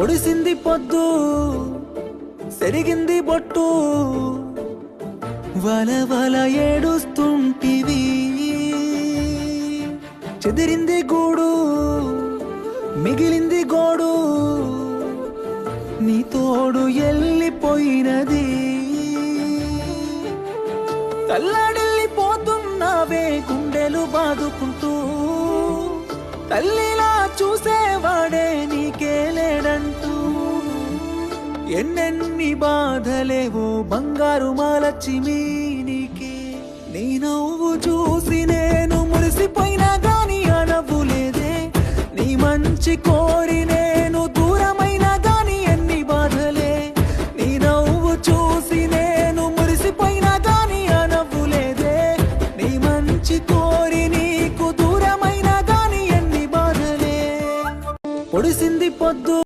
పొడిసింది పొద్దు సెరిగింది బొట్టు. వల వల ఏడుస్తుంటివి. చెదిరింది గూడు మిగిలింది గోడు. నీ తోడు ఎల్లిపోయినది. తల్లాడెళ్ళిపోతున్నావే గుండెలు బాదుకుంటూ. తల్లిలా ఎన్నెన్ని బాధలేవో బంగారు మాలచ్చిమి నీకే నీ నవ్వు చూసి నేను మురిసిపోయినా గాని ఆ నవ్వు లేదే. నీ మంచి కోరి నేను దూరమైనా గాని ఎన్ని బాధలే. నీ నవ్వు చూసి నేను మురిసిపోయినా గాని ఆ నవ్వు లేదే. నీ మంచి కోరి నీకు దూరమైనా గాని ఎన్ని బాధలే. పొడిసింది పొద్దు